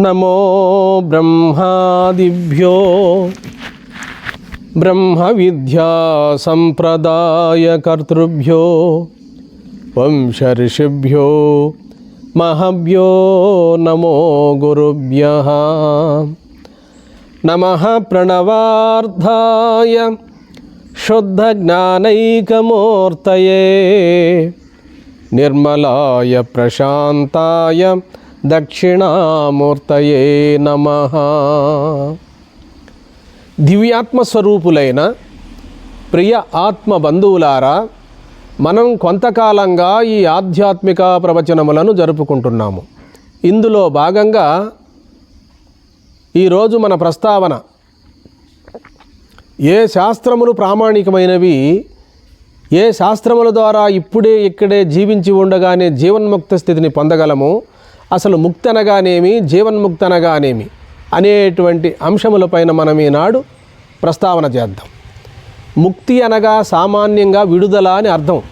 నమో బ్రహ్మాదిభ్యో బ్రహ్మ విద్యా సంప్రదాయకర్తృభ్యో వంశర్షిభ్యో మహభ్యో నమో గురుభ్య. నమ ప్రణవార్థాయ శుద్ధజ్ఞానైకమూర్తయే. నిర్మలాయ ప్రశాంతాయ దక్షిణామూర్తయే నమ. దివ్యాత్మ స్వరూపులైన ప్రియ ఆత్మ బంధువులారా మనం కొంతకాలంగా ఈ ఆధ్యాత్మిక ప్రవచనములను జరుపుకుంటున్నాము. ఇందులో భాగంగా ఈరోజు మన ప్రస్తావన ఏ శాస్త్రములు ప్రామాణికమైనవి ఏ శాస్త్రముల ద్వారా ఇప్పుడే ఇక్కడే జీవించి ఉండగానే జీవన్ముక్త స్థితిని పొందగలము అసలు ముక్తి అనగానేమి అనేటువంటి అంశములపైన మనం ఈనాడు ప్రస్తావన చేద్దాం. ముక్తి అనగా సామాన్యంగా విడుదల అని అర్థం.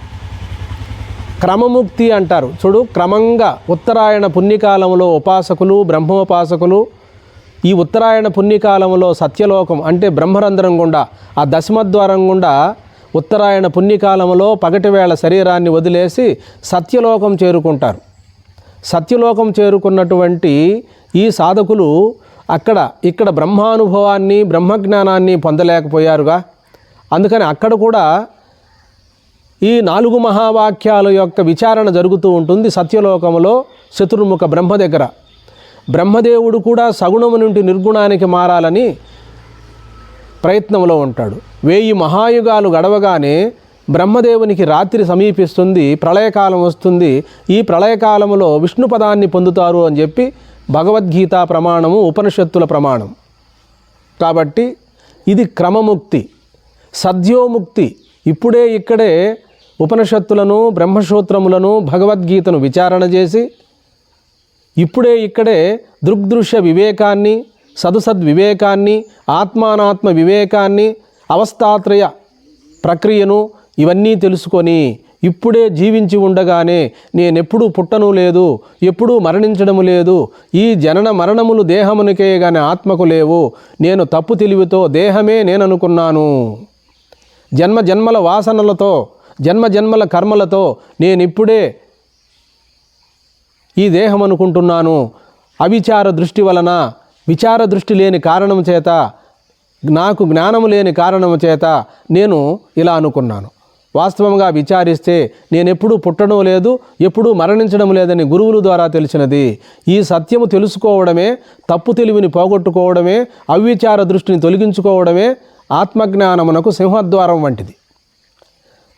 క్రమముక్తి అంటారు. చూడు క్రమంగా ఉత్తరాయణ పుణ్యకాలంలో ఉపాసకులు బ్రహ్మోపాసకులు ఈ ఉత్తరాయణ పుణ్యకాలంలో సత్యలోకం అంటే బ్రహ్మరంధ్రం గుండా ఆ దశమద్వారం గుండా ఉత్తరాయణ పుణ్యకాలంలో పగటివేళ శరీరాన్ని వదిలేసి సత్యలోకం చేరుకుంటారు. సత్యలోకం చేరుకున్నటువంటి ఈ సాధకులు అక్కడ ఇక్కడ బ్రహ్మానుభవాన్ని బ్రహ్మజ్ఞానాన్ని పొందలేకపోయారుగా. అందుకని అక్కడ కూడా ఈ నాలుగు మహావాక్యాల యొక్క విచారణ జరుగుతూ ఉంటుంది సత్యలోకములో శత్రుముఖ బ్రహ్మ దగ్గర. బ్రహ్మదేవుడు కూడా సగుణము నుండి నిర్గుణానికి మారాలని ప్రయత్నంలో ఉంటాడు. వేయి మహాయుగాలు గడవగానే బ్రహ్మదేవునికి రాత్రి సమీపిస్తుంది ప్రళయకాలం వస్తుంది. ఈ ప్రళయకాలంలో విష్ణు పదాన్ని పొందుతారు అని చెప్పి భగవద్గీత ప్రమాణము ఉపనిషత్తుల ప్రమాణం. కాబట్టి ఇది క్రమముక్తి సద్యోముక్తి. ఇప్పుడే ఇక్కడే ఉపనిషత్తులను బ్రహ్మసూత్రములను భగవద్గీతను విచారణ చేసి ఇప్పుడే ఇక్కడే దృగ్దృశ్య వివేకాన్ని సదుసద్వివేకాన్ని ఆత్మానాత్మ వివేకాన్ని అవస్థాత్రయ ప్రక్రియను ఇవన్నీ తెలుసుకొని ఇప్పుడే జీవించి ఉండగానే నేనెప్పుడూ పుట్టను లేదు ఎప్పుడూ మరణించడము లేదు. ఈ జనన మరణములు దేహమునికే గాని ఆత్మకు లేవు. నేను తప్పు తెలివితో దేహమే నేననుకున్నాను. జన్మ జన్మల వాసనలతో జన్మ జన్మల కర్మలతో నేనిప్పుడే ఈ దేహం అనుకుంటున్నాను అవిచార దృష్టి వలన విచార దృష్టి లేని కారణం చేత నాకు జ్ఞానము లేని కారణము చేత నేను ఇలా అనుకున్నాను. వాస్తవంగా విచారిస్తే నేను ఎప్పుడూ పుట్టడం లేదు ఎప్పుడూ మరణించడం లేదని గురువుల ద్వారా తెలిసినది. ఈ సత్యము తెలుసుకోవడమే తప్పు తెలివిని పోగొట్టుకోవడమే అవిచార దృష్టిని తొలగించుకోవడమే ఆత్మజ్ఞానమునకు సింహద్వారం వంటిది.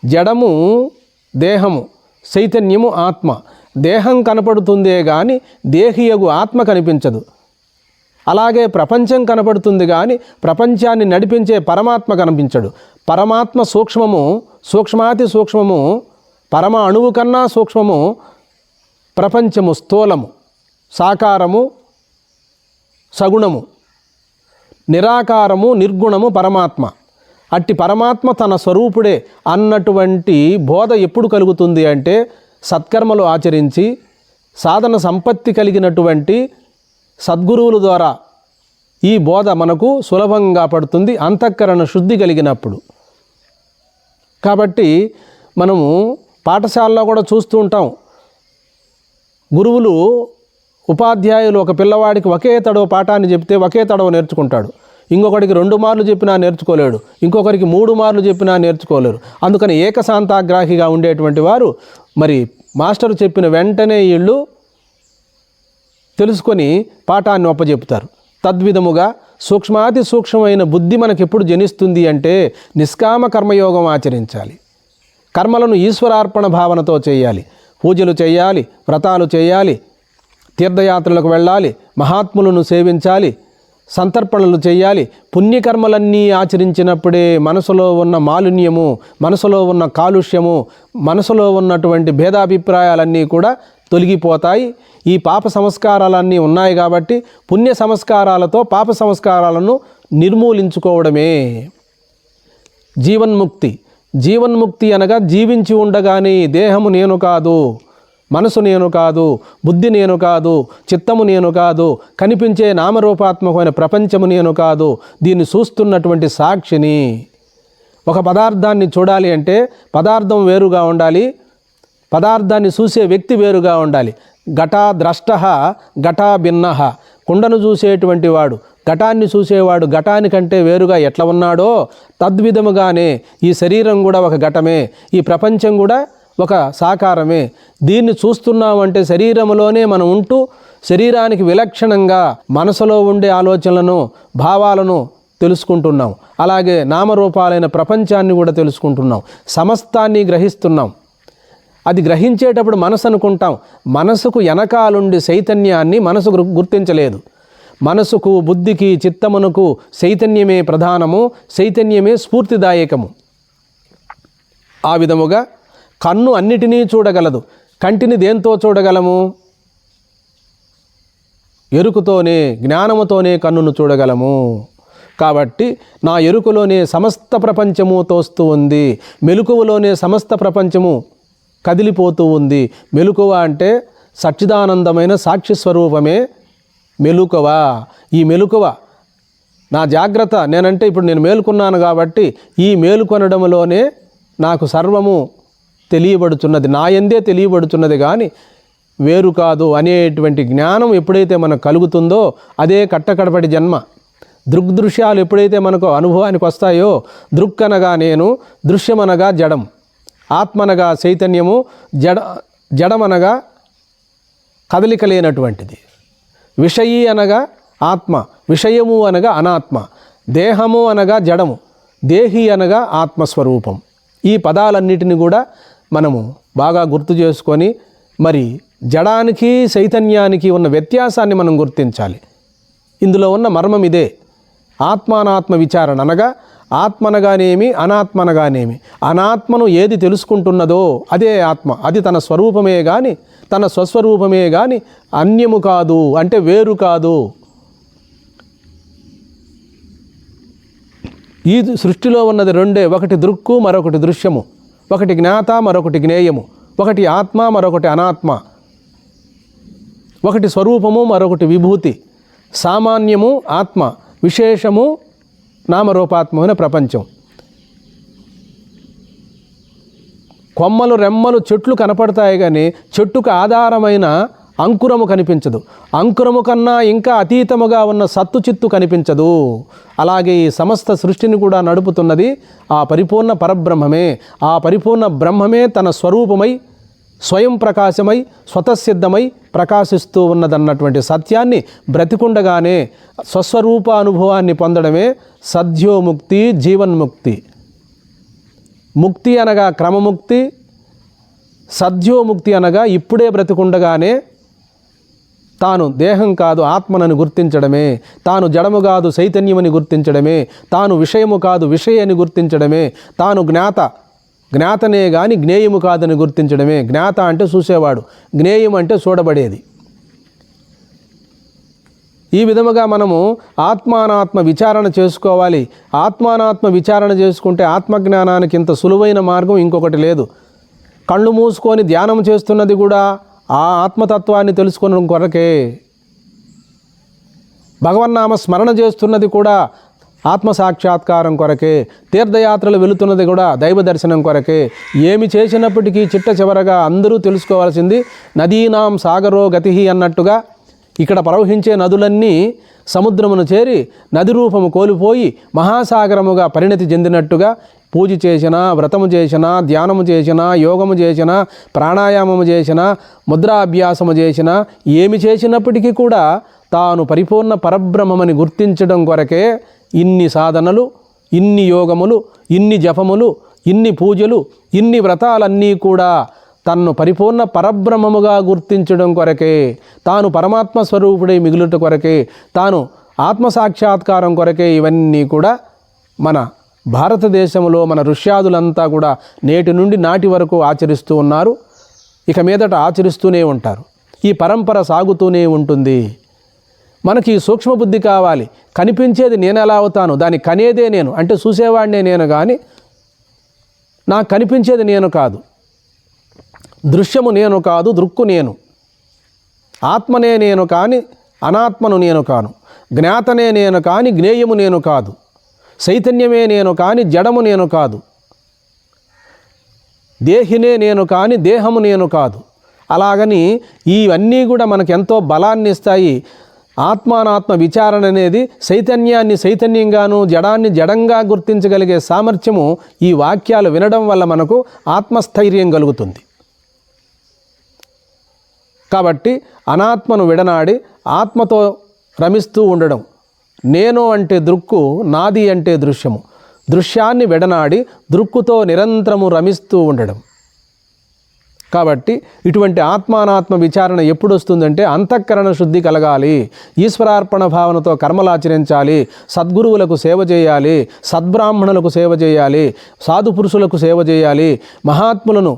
జడము దేహము చైతన్యము ఆత్మ దేహం కనపడుతుందే కానీ దేహియగు ఆత్మ కనిపించదు. అలాగే ప్రపంచం కనపడుతుంది కానీ ప్రపంచాన్ని నడిపించే పరమాత్మ కనిపించడు. పరమాత్మ సూక్ష్మము సూక్ష్మాతి సూక్ష్మము పరమ అణువు కన్నా సూక్ష్మము ప్రపంచము స్థూలము సాకారము సగుణము నిరాకారము నిర్గుణము పరమాత్మ. అట్టి పరమాత్మ తన స్వరూపుడే అన్నటువంటి బోధ ఎప్పుడు కలుగుతుంది అంటే సత్కర్మలు ఆచరించి సాధన సంపత్తి కలిగినటువంటి సద్గురువుల ద్వారా ఈ బోధ మనకు సులభంగా పడుతుంది అంతఃకరణ శుద్ధి కలిగినప్పుడు. కాబట్టి మనము పాఠశాలలో కూడా చూస్తూ ఉంటాం. గురువులు ఉపాధ్యాయులు ఒక పిల్లవాడికి ఒకే తడవ పాఠాన్ని చెప్తే ఒకే తడవ నేర్చుకుంటాడు. ఇంకొకరికి రెండు మార్లు చెప్పినా నేర్చుకోలేడు. ఇంకొకరికి మూడు మార్లు చెప్పినా నేర్చుకోలేరు. అందుకని ఏకశాంతాగ్రాహిగా ఉండేటువంటి వారు మరి మాస్టర్ చెప్పిన వెంటనే వీళ్ళు తెలుసుకొని పాఠాన్ని ఒప్పజెపుతారు. తద్విధముగా సూక్ష్మాతి సూక్ష్మమైన బుద్ధి మనకెప్పుడు జనిస్తుంది అంటే నిష్కామ కర్మయోగం ఆచరించాలి. కర్మలను ఈశ్వరార్పణ భావనతో చేయాలి. పూజలు చేయాలి వ్రతాలు చేయాలి తీర్థయాత్రలకు వెళ్ళాలి మహాత్ములను సేవించాలి సంతర్పణలు చేయాలి. పుణ్యకర్మలన్నీ ఆచరించినప్పుడే మనసులో ఉన్న మాలిన్యము మనసులో ఉన్న కాలుష్యము మనసులో ఉన్నటువంటి భేదాభిప్రాయాలన్నీ కూడా తొలగిపోతాయి. ఈ పాప సంస్కారాలన్నీ ఉన్నాయి కాబట్టి పుణ్య సంస్కారాలతో పాప సంస్కారాలను నిర్మూలించుకోవడమే. జీవన్ముక్తి. జీవన్ముక్తి అనగా జీవించి ఉండగానే దేహము నేను కాదు మనసు నేను కాదు బుద్ధి నేను కాదు చిత్తము నేను కాదు కనిపించే నామరూపాత్మకమైన ప్రపంచము నేను కాదు దీన్ని చూస్తున్నటువంటి సాక్షిని. ఒక పదార్థాన్ని చూడాలి అంటే పదార్థం వేరుగా ఉండాలి పదార్థాన్ని చూసే వ్యక్తి వేరుగా ఉండాలి. ఘటా ద్రష్ట ఘటా భిన్న. కుండను చూసేటువంటి వాడు ఘటాన్ని చూసేవాడు ఘటానికంటే వేరుగా ఎట్లా ఉన్నాడో తద్విధముగానే ఈ శరీరం కూడా ఒక ఘటమే ఈ ప్రపంచం కూడా ఒక సాకారమే. దీన్ని చూస్తున్నామంటే శరీరంలోనే మనం ఉంటూ శరీరానికి విలక్షణంగా మనసులో ఉండే ఆలోచనలను భావాలను తెలుసుకుంటున్నాం. అలాగే నామరూపాలైన ప్రపంచాన్ని కూడా తెలుసుకుంటున్నాం. సమస్తాన్ని గ్రహిస్తున్నాం. అది గ్రహించేటప్పుడు మనసు అనుకుంటాం. మనసుకు వెనకాలుండి చైతన్యాన్ని మనసు గుర్- గుర్తించలేదు. మనసుకు బుద్ధికి చిత్తమునకు చైతన్యమే ప్రధానము చైతన్యమే స్ఫూర్తిదాయకము. ఆ విధముగా కన్ను అన్నిటినీ చూడగలదు. కంటిని దేంతో చూడగలము? ఎరుకుతోనే జ్ఞానముతోనే కన్నును చూడగలము. కాబట్టి నా ఎరుకలోనే సమస్త ప్రపంచము తోస్తూ ఉంది. మెలకువలోనే సమస్త ప్రపంచము కదిలిపోతూ ఉంది. మెలకువ అంటే సచ్చిదానందమైన సాక్షి స్వరూపమే మెలుకువ. ఈ మెలుకువ నా జాగ్రత్త నేనంటే ఇప్పుడు నేను మేలుకున్నాను కాబట్టి ఈ మేలుకొనడంలోనే నాకు సర్వము తెలియబడుతున్నది. నా ఎందే తెలియబడుతున్నది కానీ వేరు కాదు. అనేటువంటి జ్ఞానం ఎప్పుడైతే మనకు కలుగుతుందో అదే కట్టకడపటి జన్మ. దృగ్దృశ్యాలు ఎప్పుడైతే మనకు అనుభవానికి వస్తాయో దృక్కనగా నేను దృశ్యమనగా జడం. ఆత్మనగా చైతన్యము జడ జడమనగా కదలిక లేనటువంటిది విషయీ అనగా ఆత్మ విషయము అనగా అనాత్మ దేహము అనగా జడము దేహి అనగా ఆత్మస్వరూపం. ఈ పదాలన్నిటిని కూడా మనము బాగా గుర్తు చేసుకొని మరి జడానికి చైతన్యానికి ఉన్న వ్యత్యాసాన్ని మనం గుర్తించాలి. ఇందులో ఉన్న మర్మం ఇదే ఆత్మానాత్మ విచారణ అనగా ఆత్మనగానేమి అనాత్మనగానేమి? అనాత్మను ఏది తెలుసుకుంటున్నదో అదే ఆత్మ. అది తన స్వరూపమే కానీ తన స్వస్వరూపమే కానీ అన్యము కాదు అంటే వేరు కాదు. ఈ సృష్టిలో ఉన్నది రెండే. ఒకటి దృక్కు మరొకటి దృశ్యము. ఒకటి జ్ఞాత మరొకటి జ్ఞేయము. ఒకటి ఆత్మ మరొకటి అనాత్మ. ఒకటి స్వరూపము మరొకటి విభూతి. సామాన్యము ఆత్మ. విశేషము నామరూపాత్మమైన ప్రపంచం. కొమ్మలు రెమ్మలు చెట్లు కనపడతాయి కానీ చెట్టుకు ఆధారమైన అంకురము కనిపించదు. అంకురము కన్నా ఇంకా అతీతముగా ఉన్న సత్తు చిత్తు కనిపించదు. అలాగే ఈ సమస్త సృష్టిని కూడా నడుపుతున్నది ఆ పరిపూర్ణ పరబ్రహ్మమే. ఆ పరిపూర్ణ బ్రహ్మమే తన స్వరూపమై స్వయం ప్రకాశమై స్వతసిద్ధమై ప్రకాశిస్తూ ఉన్నదన్నటువంటి సత్యాన్ని బ్రతికుండగానే స్వస్వరూప అనుభవాన్ని పొందడమే సద్యోముక్తి జీవన్ముక్తి. ముక్తి అనగా క్రమముక్తి సద్యోముక్తి అనగా ఇప్పుడే బ్రతికుండగానే తాను దేహం కాదు ఆత్మనని గుర్తించడమే తాను జడము కాదు చైతన్యమని గుర్తించడమే తాను విషయము కాదు విషయని గుర్తించడమే తాను జ్ఞాత జ్ఞాతనే గాని జ్ఞేయము కాదని గుర్తించడమే. జ్ఞాత అంటే చూసేవాడు. జ్ఞేయం అంటే చూడబడేది. ఈ విధముగా మనము ఆత్మానాత్మ విచారణ చేసుకోవాలి. ఆత్మానాత్మ విచారణ చేసుకుంటే ఆత్మజ్ఞానానికి ఇంత సులువైన మార్గం ఇంకొకటి లేదు. కళ్ళు మూసుకొని ధ్యానం చేస్తున్నది కూడా ఆ ఆత్మతత్వాన్ని తెలుసుకోవడం కొరకే. భగవన్నామ స్మరణ చేస్తున్నది కూడా ఆత్మ సాక్షాత్కారం కొరకే తీర్థయాత్రలు వెళుతున్నది కూడా దైవ దర్శనం కొరకే. ఏమి చేసినప్పటికీ చిట్ట చివరగా అందరూ తెలుసుకోవాల్సింది నదీనాం సాగరో గతి అన్నట్టుగా ఇక్కడ ప్రవహించే నదులన్నీ సముద్రమును చేరి నది రూపము కోల్పోయి మహాసాగరముగా పరిణతి చెందినట్టుగా పూజ చేసినా వ్రతము చేసినా ధ్యానము చేసినా యోగము చేసినా ప్రాణాయామము చేసినా ముద్రాభ్యాసము చేసినా ఏమి చేసినప్పటికీ కూడా తాను పరిపూర్ణ పరబ్రహ్మమని గుర్తించడం కొరకే ఇన్ని సాధనలు ఇన్ని యోగములు ఇన్ని జపములు ఇన్ని పూజలు ఇన్ని వ్రతాలన్నీ కూడా తన్ను పరిపూర్ణ పరబ్రహ్మముగా గుర్తించడం కొరకే తాను పరమాత్మ స్వరూపుడై మిగులుట కొరకే తాను ఆత్మసాక్షాత్కారం కొరకే ఇవన్నీ కూడా మన భారతదేశంలో మన ఋష్యాదులంతా కూడా నేటి నుండి నాటి వరకు ఆచరిస్తూ ఉన్నారు. ఇక మీదట ఆచరిస్తూనే ఉంటారు. ఈ పరంపర సాగుతూనే ఉంటుంది. మనకి సూక్ష్మబుద్ధి కావాలి. కనిపించేది నేను ఎలా అవుతాను? దాన్ని కనేదే నేను. అంటే చూసేవాడినే నేను కానీ నాకు కనిపించేది నేను కాదు. దృశ్యము నేను కాదు దృక్కు నేను. ఆత్మనే నేను కాని అనాత్మను నేను కాను. జ్ఞాతనే నేను కాని జ్ఞేయము నేను కాదు. చైతన్యమే నేను కాని జడము నేను కాదు. దేహినే నేను కాని దేహము నేను కాదు. అలాగని ఇవన్నీ కూడా మనకు ఎంతో బలాన్ని ఇస్తాయి ఆత్మానాత్మ విచారణ అనేది చైతన్యాన్ని చైతన్యంగాను జడాన్ని జడంగా గుర్తించగలిగే సామర్థ్యము ఈ వాక్యాలు వినడం వల్ల మనకు ఆత్మస్థైర్యం కలుగుతుంది. కాబట్టి అనాత్మను విడనాడి ఆత్మతో రమిస్తూ ఉండడం నేను అంటే దృక్కు నాది అంటే దృశ్యము. దృశ్యాన్ని విడనాడి దృక్కుతో నిరంతరము రమిస్తూ ఉండడం. కాబట్టి ఇటువంటి ఆత్మానాత్మ విచారణ ఎప్పుడు వస్తుందంటే అంతఃకరణ శుద్ధి కలగాలి. ఈశ్వరార్పణ భావనతో కర్మలాచరించాలి సద్గురువులకు సేవ చేయాలి. సద్బ్రాహ్మణులకు సేవ చేయాలి. సాధు పురుషులకు సేవ చేయాలి. మహాత్ములను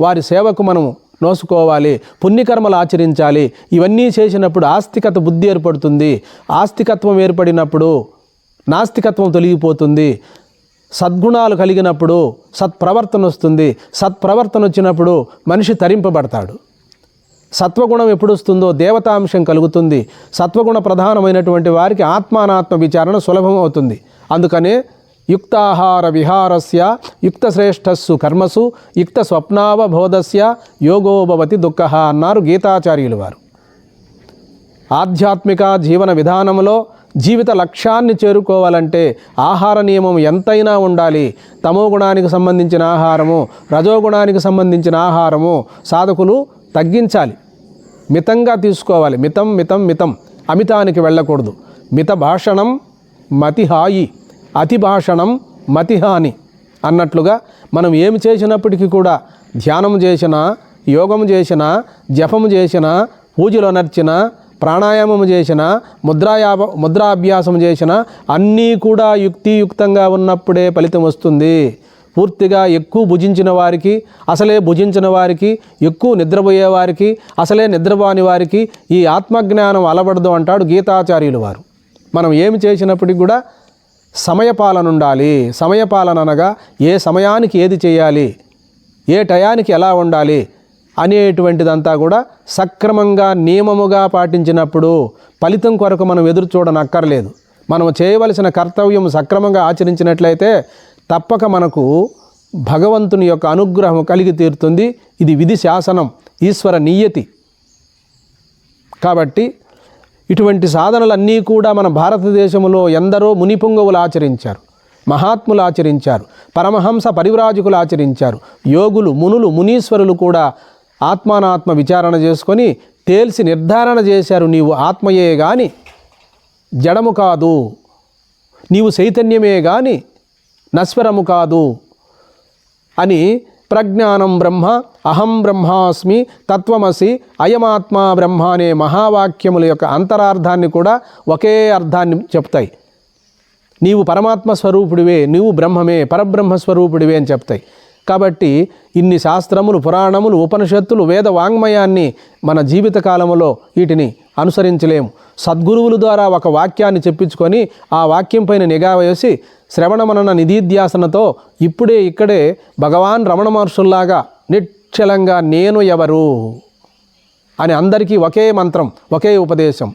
వారి సేవకు మనము నోసుకోవాలి. పుణ్యకర్మలు ఆచరించాలి. ఇవన్నీ చేసినప్పుడు ఆస్తికత బుద్ధి ఏర్పడుతుంది. ఆస్తికత్వం ఏర్పడినప్పుడు నాస్తికత్వం తొలగిపోతుంది. సద్గుణాలు కలిగినప్పుడు సత్ప్రవర్తన వస్తుంది. సత్ప్రవర్తన వచ్చినప్పుడు మనిషి తరింపబడతాడు. సత్వగుణం ఎప్పుడు వస్తుందో దేవతాంశం కలుగుతుంది. సత్వగుణ ప్రధానమైనటువంటి వారికి ఆత్మానాత్మ విచారణ సులభం అవుతుంది. అందుకనే యుక్తాహార విహారస్య యుక్తశ్రేష్టస్సు కర్మసు యుక్త స్వప్నావబోధస్య యోగోభవతి దుఃఖ అన్నారు గీతాచార్యులు వారు. ఆధ్యాత్మిక జీవన విధానంలో జీవిత లక్ష్యాన్ని చేరుకోవాలంటే ఆహార నియమం ఎంతైనా ఉండాలి. తమో గుణానికి సంబంధించిన ఆహారము రజోగుణానికి సంబంధించిన ఆహారము సాధకులు తగ్గించాలి. మితంగా తీసుకోవాలి. మితం మితం మితం. అమితానికి వెళ్ళకూడదు. మిత భాషణం మతిహాయి అతి భాషణం మతిహాని అన్నట్లుగా మనం ఏమి చేసినప్పటికీ కూడా ధ్యానం చేసినా యోగం చేసినా జపం చేసినా పూజలు నర్చినా ప్రాణాయామం చేసిన ముద్రాయా ముద్రాభ్యాసం చేసిన అన్నీ కూడా యుక్తియుక్తంగా ఉన్నప్పుడే ఫలితం వస్తుంది. పూర్తిగా ఎక్కువ భుజించిన వారికి అసలే భుజించిన వారికి ఎక్కువ నిద్రపోయే వారికి అసలే నిద్రపోని వారికి ఈ ఆత్మజ్ఞానం అలవడదు అంటాడు గీతాచార్యులు వారు. మనం ఏమి చేసినప్పటికి కూడా సమయపాలన ఉండాలి. సమయపాలన అనగా ఏ సమయానికి ఏది చేయాలి? ఏ టయానికి ఎలా ఉండాలి? అనేటువంటిదంతా కూడా సక్రమంగా నియమముగా పాటించినప్పుడు ఫలితం కొరకు మనం ఎదురు చూడనక్కర్లేదు. మనం చేయవలసిన కర్తవ్యం సక్రమంగా ఆచరించినట్లయితే తప్పక మనకు భగవంతుని యొక్క అనుగ్రహం కలిగి తీరుతుంది. ఇది విధి శాసనం ఈశ్వర నియతి. కాబట్టి ఇటువంటి సాధనలన్నీ కూడా మన భారతదేశంలో ఎందరో మునిపుంగవులు ఆచరించారు. మహాత్ములు ఆచరించారు. పరమహంస పరివ్రాజకులు ఆచరించారు. యోగులు మునులు మునీశ్వరులు కూడా ఆత్మానాత్మ విచారణ చేసుకొని తేల్చి నిర్ధారణ చేశారు నీవు ఆత్మయే గాని జడము కాదు. నీవు చైతన్యమే గాని నశ్వరము కాదు అని ప్రజ్ఞానం బ్రహ్మ అహం బ్రహ్మాస్మి తత్వమసి అయమాత్మా బ్రహ్మ అనే మహావాక్యముల యొక్క అంతరార్థాన్ని కూడా ఒకే అర్థాన్ని చెప్తాయి. నీవు పరమాత్మ స్వరూపుడివే నీవు బ్రహ్మమే పరబ్రహ్మ స్వరూపుడివే అని చెప్తాయి. కాబట్టి ఇన్ని శాస్త్రములు పురాణములు ఉపనిషత్తులు వేద వాంగ్మయాన్ని మన జీవితకాలంలో వీటిని అనుసరించలేము. సద్గురువుల ద్వారా ఒక వాక్యాన్ని చెప్పించుకొని ఆ వాక్యం పైన నిఘా వేసి శ్రవణమనన నిధిధ్యాసనతో ఇప్పుడే ఇక్కడే భగవాన్ రమణ మహర్షుల్లాగా నిశ్చలంగా నేను ఎవరు అని అందరికీ ఒకే మంత్రం ఒకే ఉపదేశం.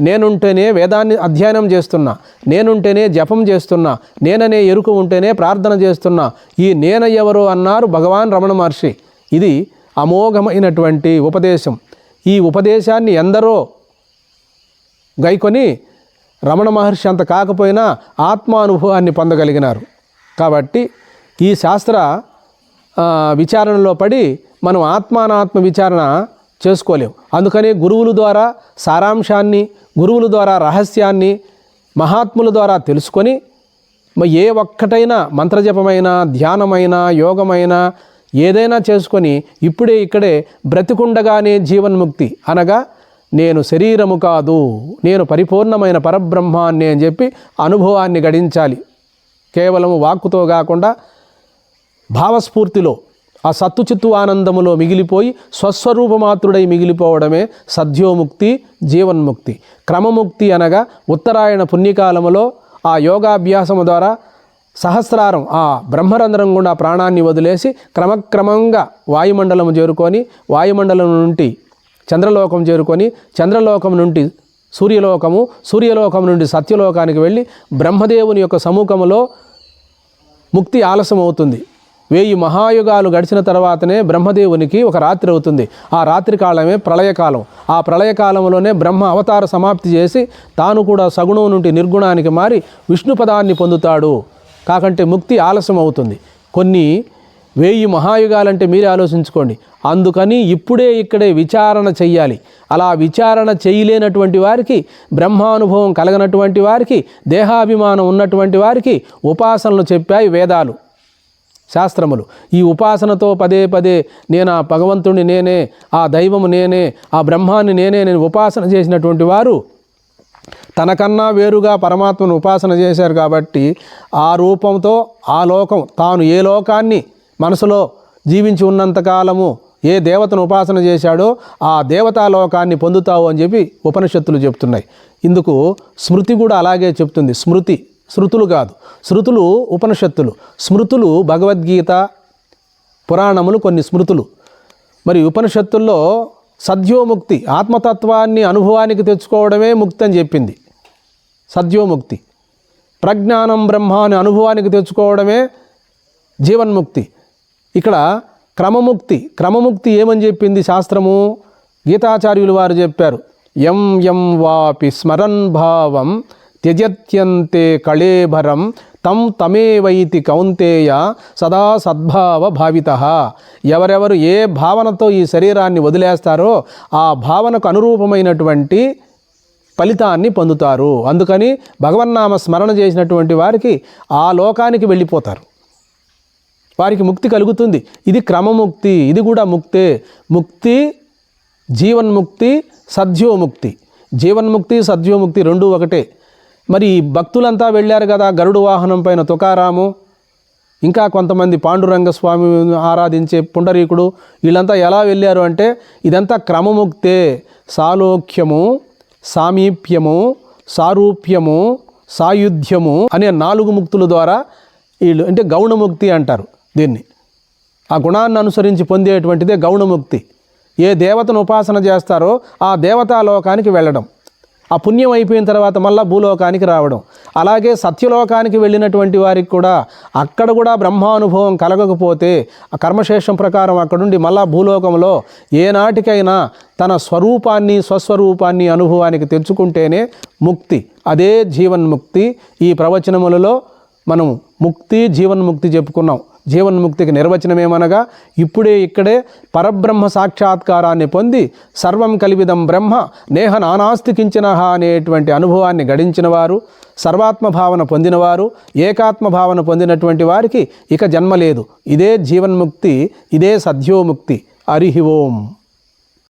నేనుంటేనే వేదాన్ని అధ్యయనం చేస్తున్నా నేనుంటేనే జపం చేస్తున్నా నేననే ఎరుకు ఉంటేనే ప్రార్థన చేస్తున్నా. ఈ నేన ఎవరు అన్నారు భగవాన్ రమణ మహర్షి. ఇది అమోఘమైనటువంటి ఉపదేశం. ఈ ఉపదేశాన్ని ఎందరో గైకొని రమణ మహర్షి అంత కాకపోయినా ఆత్మానుభవాన్ని పొందగలిగినారు. కాబట్టి ఈ శాస్త్ర విచారణలో పడి మనం ఆత్మానాత్మ విచారణ చేసుకోలేం. అందుకనే గురువుల ద్వారా సారాంశాన్ని గురువుల ద్వారా రహస్యాన్ని మహాత్ముల ద్వారా తెలుసుకొని ఏ ఒక్కటైనా మంత్రజపమైన ధ్యానమైన యోగమైన ఏదైనా చేసుకొని ఇప్పుడే ఇక్కడే బ్రతికుండగానే జీవన్ముక్తి అనగా నేను శరీరము కాదు నేను పరిపూర్ణమైన పరబ్రహ్మాన్ని అని చెప్పి అనుభవాన్ని గడించాలి. కేవలం వాక్కుతో కాకుండా భావస్ఫూర్తిలో ఆ సత్తు చిత్తు ఆనందములో మిగిలిపోయి స్వస్వరూపమాత్రుడై మిగిలిపోవడమే సద్యోముక్తి జీవన్ముక్తి. క్రమముక్తి అనగా ఉత్తరాయణ పుణ్యకాలములో ఆ యోగాభ్యాసము ద్వారా సహస్రారం ఆ బ్రహ్మరంధ్రం గుండా ప్రాణాన్ని వదిలేసి క్రమక్రమంగా వాయుమండలం చేరుకొని వాయుమండలం నుండి చంద్రలోకం చేరుకొని చంద్రలోకం నుండి సూర్యలోకము సూర్యలోకం నుండి సత్యలోకానికి వెళ్ళి బ్రహ్మదేవుని యొక్క సముఖములో ముక్తి ఆలస్యం అవుతుంది వెయ్యి మహాయుగాలు గడిచిన తర్వాతనే బ్రహ్మదేవునికి ఒక రాత్రి అవుతుంది. ఆ రాత్రి కాలమే ప్రళయకాలం. ఆ ప్రళయకాలంలోనే బ్రహ్మ అవతార సమాప్తి చేసి తాను కూడా సగుణం నుండి నిర్గుణానికి మారి విష్ణు పదాన్ని పొందుతాడు. కాకంటే ముక్తి ఆలస్యం అవుతుంది. కొన్ని వెయ్యి మహాయుగాలంటే మీరే ఆలోచించుకోండి. అందుకని ఇప్పుడే ఇక్కడే విచారణ చెయ్యాలి. అలా విచారణ చేయలేనటువంటి వారికి బ్రహ్మానుభవం కలగనటువంటి వారికి దేహాభిమానం ఉన్నటువంటి వారికి ఉపాసనలు చెప్పాయి వేదాలు. శాస్త్రములు. ఈ ఉపాసనతో పదే పదే నేను ఆ భగవంతుడిని నేనే ఆ దైవము నేనే ఆ బ్రహ్మాన్ని నేనే నేను ఉపాసన చేసినటువంటి వారు తనకన్నా వేరుగా పరమాత్మను ఉపాసన చేశారు కాబట్టి ఆ రూపంతో ఆ లోకం తాను ఏ లోకాన్ని మనసులో జీవించి ఉన్నంతకాలము ఏ దేవతను ఉపాసన చేశాడో ఆ దేవతా లోకాన్ని పొందుతావు అని చెప్పి ఉపనిషత్తులు చెప్తున్నాయి. ఇందుకు స్మృతి కూడా అలాగే చెప్తుంది. స్మృతి శృతులు కాదు. శృతులు ఉపనిషత్తులు. స్మృతులు భగవద్గీత పురాణములు కొన్ని స్మృతులు. మరి ఉపనిషత్తుల్లో సద్యోముక్తి ఆత్మతత్వాన్ని అనుభవానికి తెచ్చుకోవడమే ముక్తి అని చెప్పింది. సద్యోముక్తి. ప్రజ్ఞానం బ్రహ్మాన్ని అనుభవానికి తెచ్చుకోవడమే జీవన్ముక్తి. ఇక్కడ క్రమముక్తి. క్రమముక్తి ఏమని చెప్పింది శాస్త్రము? గీతాచార్యులు వారు చెప్పారు. ఎం ఎం వాపి స్మరన్ భావం త్యజత్యంతే కళేభరం తం తమేవైతి కౌంతేయ సదా సద్భావ భావిత. ఎవరెవరు ఏ భావనతో ఈ శరీరాన్ని వదిలేస్తారో ఆ భావనకు అనురూపమైనటువంటి ఫలితాన్ని పొందుతారు. అందుకని భగవన్నామ స్మరణ చేసినటువంటి వారికి ఆ లోకానికి వెళ్ళిపోతారు. వారికి ముక్తి కలుగుతుంది. ఇది క్రమముక్తి ఇది కూడా ముక్తే. ముక్తి జీవన్ముక్తి సద్యోముక్తి. జీవన్ముక్తి సద్యోముక్తి రెండూ ఒకటే. మరి భక్తులంతా వెళ్ళారు కదా గరుడు వాహనం పైన తుకారాము. ఇంకా కొంతమంది పాండురంగ స్వామి ఆరాధించే పుండరీకుడు వీళ్ళంతా ఎలా వెళ్ళారు అంటే ఇదంతా క్రమముక్తే సాలోక్యము సామీప్యము సారూప్యము సాయుధ్యము అనే నాలుగు ముక్తుల ద్వారా వీళ్ళు అంటే గౌణముక్తి అంటారు దీన్ని. ఆ గుణాన్ని అనుసరించి పొందేటువంటిదే గౌణముక్తి. ఏ దేవతను ఉపాసన చేస్తారో ఆ దేవతాలోకానికి వెళ్ళడం. ఆ పుణ్యం అయిపోయిన తర్వాత మళ్ళీ భూలోకానికి రావడం. అలాగే సత్యలోకానికి వెళ్ళినటువంటి వారికి కూడా అక్కడ కూడా బ్రహ్మానుభవం కలగకపోతే ఆ కర్మశేషం ప్రకారం అక్కడుండి మళ్ళా భూలోకంలో ఏనాటికైనా తన స్వరూపాన్ని స్వస్వరూపాన్ని అనుభవానికి తెచ్చుకుంటేనే ముక్తి. అదే జీవన్ముక్తి. ఈ ప్రవచనములలో మనం ముక్తి జీవన్ముక్తి చెప్పుకున్నాం. జీవన్ముక్తికి నిర్వచనమేమనగా ఇప్పుడే ఇక్కడే పరబ్రహ్మ సాక్షాత్కారాన్ని పొంది సర్వం కలివిదం బ్రహ్మ నేహ నానాస్తి కించినహ అనేటువంటి అనుభవాన్ని గడించిన వారు సర్వాత్మ భావన పొందినవారు ఏకాత్మ భావన పొందినటువంటి వారికి ఇక జన్మ లేదు. ఇదే జీవన్ముక్తి ఇదే సద్యోముక్తి. హరి ఓం.